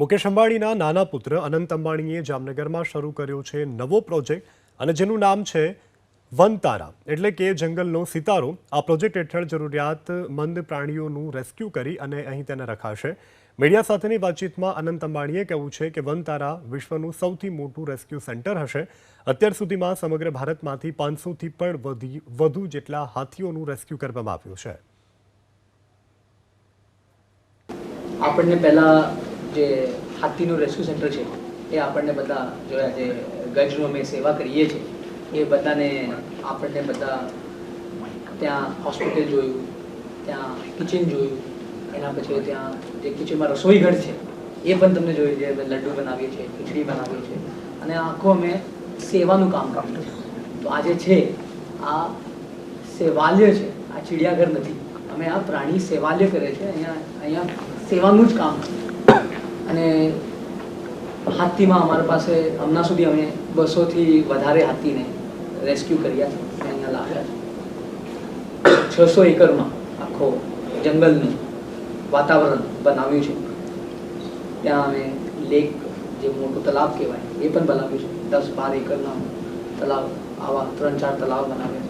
મુકેશ અંબાણીના નાના પુત્ર અનંત અંબાણીએ જામનગરમાં શરૂ કર્યો છે નવો પ્રોજેક્ટ અને જેનું નામ છે વનતારા. એટલે કે જંગલનો સિતારો. આ પ્રોજેક્ટ હેઠળ જરૂરિયાતમંદ પ્રાણીઓનું રેસ્ક્યુ કરી અને અહીં તેને રખાશે. મીડિયા સાથેની વાતચીતમાં અનંત અંબાણીએ કહ્યું છે કે વનતારા વિશ્વનું સૌથી મોટું રેસ્ક્યુ સેન્ટર હશે. અત્યાર સુધીમાં સમગ્ર ભારતમાંથી પાંચસોથી પણ વધી, વધુ જેટલા હાથીઓનું રેસ્ક્યુ કરવામાં આવ્યું છે. આપણને પહેલાં જે હાથીનું રેસ્ક્યુ સેન્ટર છે, એ આપણને બધા જોયા જે ગજનું અમે સેવા કરીએ છીએ, એ બધાને આપણને બધા ત્યાં હોસ્પિટલ જોયું, ત્યાં કિચન જોયું, એના પછી ત્યાં જે કિચનમાં રસોઈ ઘર છે, એ પણ તમને જોયું છે લડ્ડુ બનાવીએ છીએ, ખીચડી બનાવીએ છીએ, અને આખું અમે સેવાનું કામ કરીએ તો આજે છે, આ સેવાલય છે, આ ચિડિયાઘર નથી, અમે આ પ્રાણી સેવાલય કરે છે, અહીંયા અહીંયા સેવાનું જ કામ છે. અને હાથીમાં અમારા પાસે હમણાં સુધી અમે બસોથી વધારે હાથીને રેસ્ક્યુ કર્યા છે. અહીંયા લાવ્યા છે. છસો એકરમાં આખો જંગલનું વાતાવરણ બનાવ્યું છે. ત્યાં અમે લેક જે મોટું તલાવ કહેવાય, એ પણ બનાવ્યું છે. દસ બાર એકરના તલાવ, આવા ત્રણ ચાર તલાવ બનાવ્યા